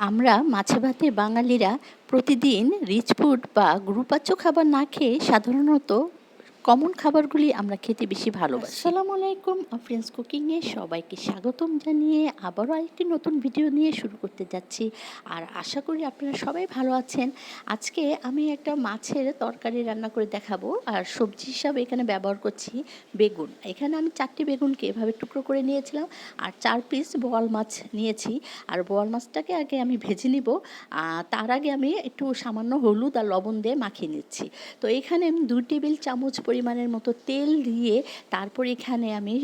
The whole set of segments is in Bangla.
আমরা মাছে ভাতে বাঙালিরা প্রতিদিন রিচ ফুড বা গুরুপাচ্য খাবার না খেয়ে সাধারণত কমন খাবারগুলি আমরা খেতে বেশি ভালোবাসি। আসসালামু আলাইকুম ফ্রেন্ডস কুকিংয়ে সবাইকে স্বাগতম জানিয়ে আবারও আরেকটি নতুন ভিডিও নিয়ে শুরু করতে যাচ্ছি। আর আশা করি আপনারা সবাই ভালো আছেন। আজকে আমি একটা মাছের তরকারি রান্না করে দেখাবো। আর সবজি হিসাবে এখানে ব্যবহার করছি বেগুন। এখানে আমি চারটি বেগুনকে এভাবে টুকরো করে নিয়েছিলাম। আর চার পিস বোয়াল মাছ নিয়েছি। আর বোয়াল মাছটাকে আগে আমি ভেজে নিব। তার আগে আমি একটু সামান্য হলুদ আর লবণ দিয়ে মাখিয়ে নিচ্ছি। তো এখানে আমি দুই টেবিল চামচ পরিমাণের মতো তেল দিয়ে তারপর এখানে আমি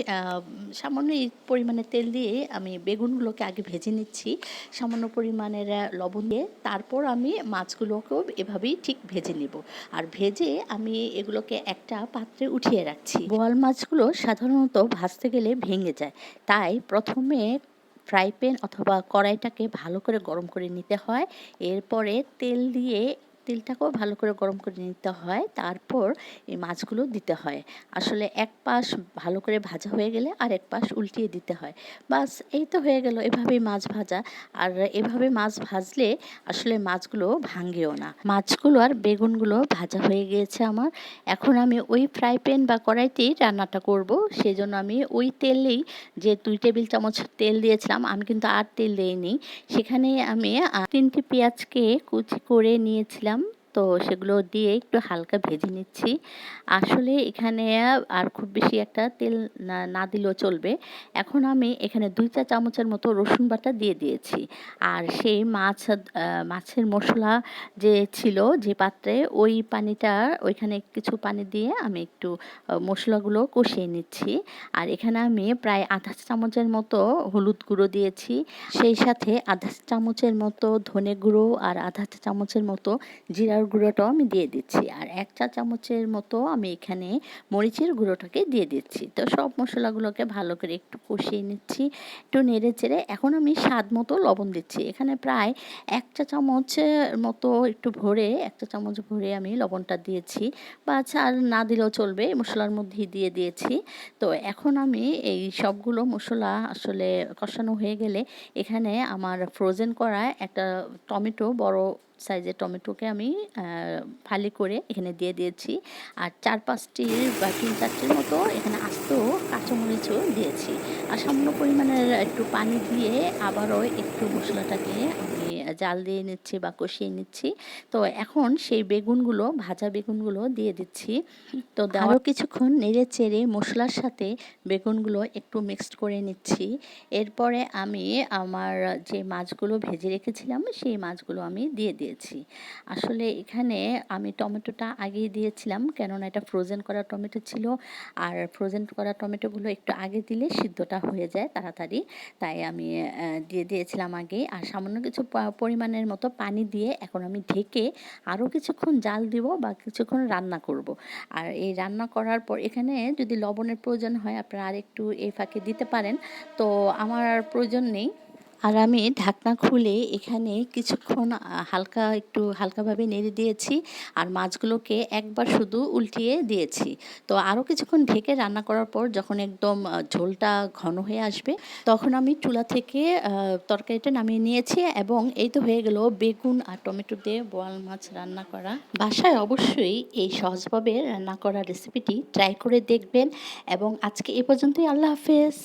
সামান্য পরিমাণে তেল দিয়ে আমি বেগুনগুলোকে আগে ভেজে নিচ্ছি। সামান্য পরিমাণের লবণ দিয়ে তারপর আমি মাছগুলোকেও এভাবেই ঠিক ভেজে নিব। আর ভেজে আমি এগুলোকে একটা পাত্রে উঠিয়ে রাখছি। বোয়াল মাছগুলো সাধারণত ভাজতে গেলে ভেঙে যায়। তাই প্রথমে ফ্রাই প্যান অথবা কড়াইটাকে ভালো করে গরম করে নিতে হয়। এরপরে তেল দিয়ে তেলটাকেও ভালো করে গরম করে নিতে হয়। তারপর এই মাছগুলো দিতে হয়। আসলে এক পাশ ভালো করে ভাজা হয়ে গেলে আর এক পাশ উল্টিয়ে দিতে হয়। বাস এই তো হয়ে গেল, এভাবেই মাছ ভাজা। আর এভাবে মাছ ভাজলে আসলে মাছগুলো ভাঙেও না। মাছগুলো আর বেগুনগুলো ভাজা হয়ে গিয়েছে আমার। এখন আমি ওই ফ্রাই প্যান বা কড়াইতেই রান্নাটা করব। সেজন্য আমি ওই তেলেই যে দুই টেবিল চামচ তেল দিয়েছিলাম, আমি কিন্তু আর তেল দিইনি। সেখানে আমি তিনটি পেঁয়াজকে কুচি করে নিয়েছিলাম। তো সেগুলো দিয়ে একটু হালকা ভেজে নিচ্ছি। আসলে এখানে আর খুব বেশি একটা তেল না দিলেও চলবে। এখন আমি এখানে দুই চা চামচের মতো রসুন বাটা দিয়ে দিয়েছি। আর সেই মাছ মাছের মশলা যে ছিল, যে পাত্রে, ওই পানিটা, ওইখানে কিছু পানি দিয়ে আমি একটু মশলাগুলো কষিয়ে নিচ্ছি। আর এখানে আমি প্রায় আধা চামচের মতো হলুদ গুঁড়ো দিয়েছি। সেই সাথে আধা চামচের মতো ধনে গুঁড়ো আর আধা চামচের মতো জিরার গুঁড়োটাও আমি দিয়ে দিচ্ছি। আর এক চা চামচের মতো আমি এখানে মরিচের গুঁড়োটাকে দিয়ে দিচ্ছি। তো সব মশলাগুলোকে ভালো করে একটু কষিয়ে নিচ্ছি, একটু নেড়ে চেড়ে। এখন আমি স্বাদ মতো লবণ দিচ্ছি। এখানে প্রায় এক চা চামচের মতো একটু ভরে, এক চা চামচ ভরে আমি লবণটা দিয়েছি। বা আচ্ছা আর না দিলেও চলবে মশলার মধ্যেই দিয়ে দিয়েছি। তো এখন আমি এই সবগুলো মশলা আসলে কষানো হয়ে গেলে এখানে আমার ফ্রোজেন করা একটা টমেটো বড় সাইজের টমেটোকে আমি ফালি করে এখানে দিয়ে দিয়েছি। আর চার পাঁচটি বা তিন চারটির মতো এখানে আস্ত কাঁচামরিচও দিয়েছি। আর সামান্য পরিমাণের একটু পানি দিয়ে আবারও একটু মশলাটাকে আমি জাল দিয়ে নিচ্ছি বা কষিয়ে নিচ্ছি। তো এখন সেই বেগুনগুলো, ভাজা বেগুনগুলো দিয়ে দিচ্ছি। তো আরও কিছুক্ষণ নেড়ে চেড়ে মশলার সাথে বেগুনগুলো একটু মিক্সড করে নিচ্ছি। এরপরে আমি আমার যে মাছগুলো ভেজে রেখেছিলাম, সেই মাছগুলো আমি দিয়ে দিয়েছি। আসলে এখানে আমি টমেটোটা আগেই দিয়েছিলাম, কেননা এটা ফ্রোজেন করা টমেটো ছিল। আর ফ্রোজেন করা টমেটোগুলো একটু আগে দিলে সিদ্ধটা হয়ে যায় তাড়াতাড়ি। তাই আমি দিয়ে দিয়েছিলাম আগে আর সামান্য কিছু পরিমাণের মতো পানি দিয়ে এখন আমি ঢেকে আরও কিছুক্ষণ জাল দিব বা কিছুক্ষণ রান্না করব। আর এই রান্না করার পর এখানে যদি লবণের প্রয়োজন হয়, আপনারা আরেকটু এ ফাঁকে দিতে পারেন। তো আমার আর প্রয়োজন নেই। আর আমি ঢাকনা খুলে এখানে কিছুক্ষণ হালকা একটু হালকাভাবে নেড়ে দিয়েছি আর মাছগুলোকে একবার শুধু উল্টিয়ে দিয়েছি। তো আরও কিছুক্ষণ ঢেকে রান্না করার পর যখন একদম ঝোলটা ঘন হয়ে আসবে, তখন আমি চুলা থেকে তরকারিটা নামিয়ে নিয়েছি এবং এই তো হয়ে গেল বেগুন আর টমেটো দিয়ে বোয়াল মাছ রান্না করা। বাসায় অবশ্যই এই সহজভাবে রান্না করা রেসিপিটি ট্রাই করে দেখবেন। এবং আজকে এ পর্যন্তই, আল্লাহ হাফেজ।